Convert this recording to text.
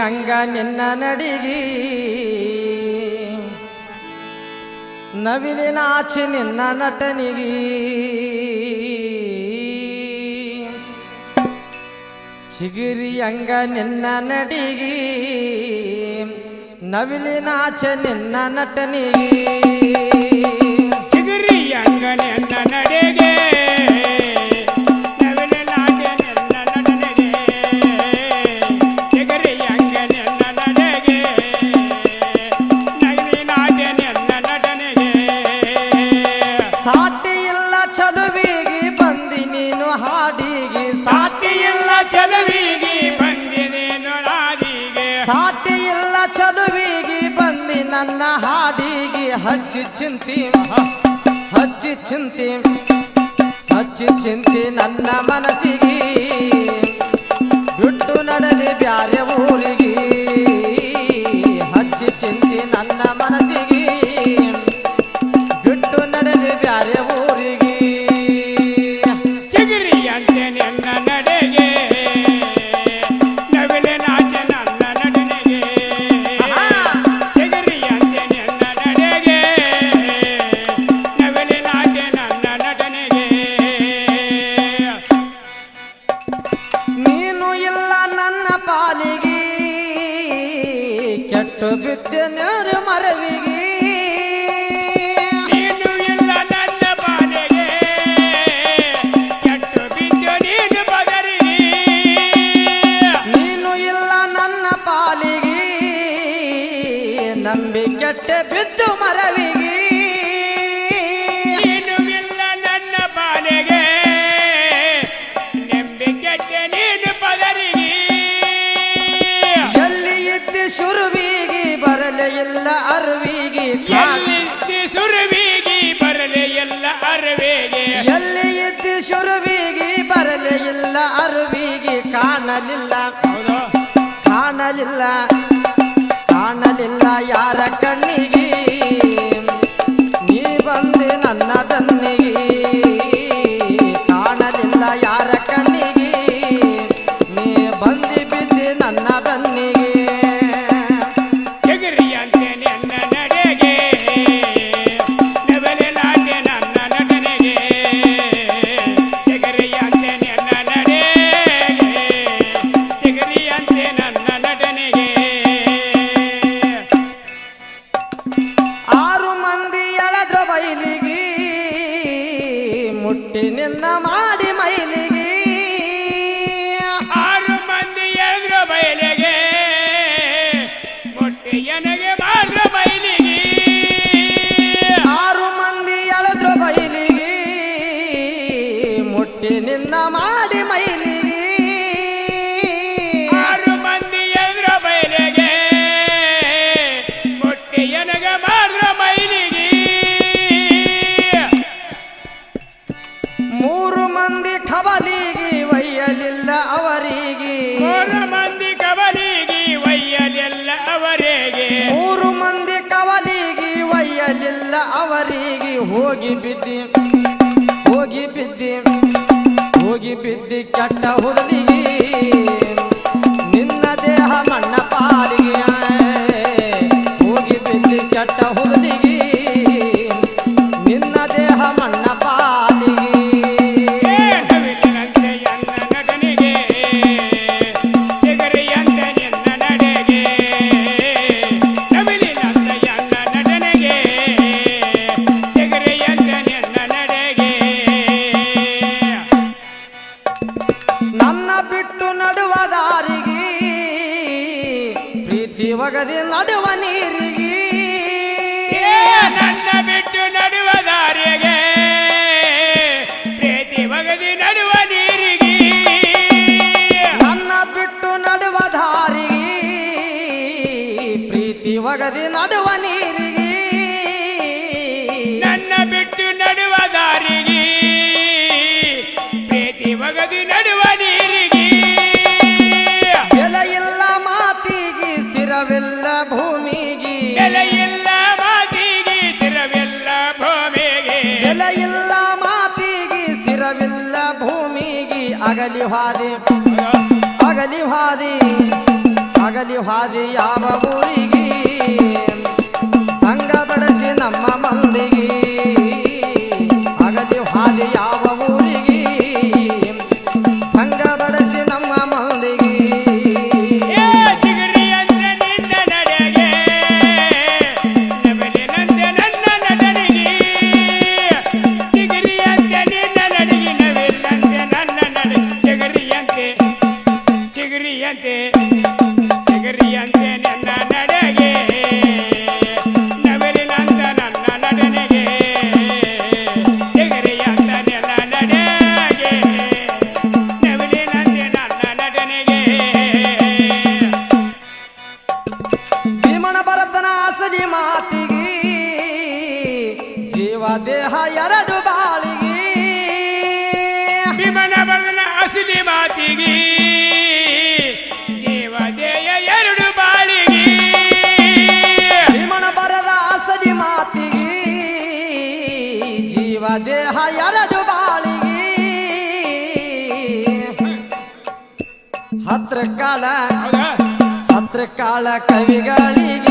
ಅಂಗ ನಿನ್ನ ನಡಿಗಿ. ನವಿಲಿನಾಚಿ ನಿನ್ನ ನಟನಿಗಿ. ಚಿಗಿರಿ ಅಂಗ ನಿನ್ನ ನಡಿಗಿ. ನವಿಲಿನಾಚ ನಿನ್ನ ನಟನಿಗಿ. ನನ್ನ ಹಾಡಿಗೆ ಹಚ್ಚಿ ಚಿಂತಿ ಹಚ್ಚಿ ಚಿಂತಿ ಹಚ್ಚಿ ಚಿಂತಿ ನನ್ನ ಮನಸ್ಸಿಗೆ. ಬಿಟ್ಟು ನಡೆದಿ ಬ್ಯಾರೆ ಊರಿಗೆ, ಹಚ್ಚಿ ಚಿಂತಿ ನನ್ನ ಮನಸ್ಸಿಗೆ. ಮರವಿಗೆ. ನೀನು ಇಲ್ಲ ನನ್ನ ಪಾಲಿಗೆ. ನಂಬಿ ಕೆಟ್ಟೆ ಬಿದ್ದು ಮರವಿಗೆ. ಅರಿವಿಗೆ ಅರುವಿಗೆ ಎಲ್ಲಿ ಸುರವಿಗಿ ಬರಲೆ ಎಲ್ಲ ಅರಿವಿಗೆ. ಎಲ್ಲಿ ಇದ್ದಿ ಸುರವಿಗೆ ಬರಲೆ ಇಲ್ಲ ಅರಿವಿಗೆ ಕಾಣಲಿಲ್ಲ. ಕಾಣಲಿಲ್ಲ. ಕಾಣಲಿಲ್ಲ ಯಾರ ಕಣ್ಣಿಗೆ. ಅವರಿಗೆ ಹೋಗಿ ಬಿದ್ದಿ ಹೋಗಿ ಬಿದ್ದಿ ಹೋಗಿ ಬಿದ್ದಿ ಕೆಟ್ಟ ಹುದಲಿಗೆ ನಡುವ ನೀರಿಗೆ. ನನ್ನ ಬಿಟ್ಟು ನಡುವ ದಾರಿಗೆ ಪ್ರೀತಿ ಬಗದಿ ನಡುವ ನೀರಿಗೆ. ನನ್ನ ಬಿಟ್ಟು ನಡುವ ದಾರಿಗೆ ಪ್ರೀತಿ ಒಗದಿ ನಡುವ ನೀರಿಗೆ. ಭೂಮಿಗೆ. ಬೆಲೆಯಿಲ್ಲ ಮಾತಿಗೆ ಸ್ಥಿರವಿಲ್ಲ ಭೂಮಿಗೆ. ಬೆಲೆಯಿಲ್ಲ ಮಾತಿಗೆ ಸ್ಥಿರವಿಲ್ಲ ಭೂಮಿಗೆ. ಅಗಲಿ ಹಾದಿ ಅಗಲಿ ಹಾದಿ ಅಗಲಿ ಹಾದಿ ಯಾವ ಊರಿಗೆ ಭರತನ ಮಾತಿಗಿ ಜೀವ ದೇಹ ಎರಡು ಬಾಳಿಗೆ. ಭೀಮನ ಬಲನ ಅಸಲಿ ಮಾತಿಗಿ ಜೀವ ದೇಹ ಎರಡು ಬಾಳಿಗೆ. ಭೀಮಣ ಬರದ ಅಸಲಿ ಮಾತಿಗೆ ಜೀವ ದೇಹ ಎರಡು ಬಾಳಿಗೆ. ಹತ್ರ ಕಾಲ ಹತ್ರ ಕಾಲ ಕವಿಗಳಿಗೆ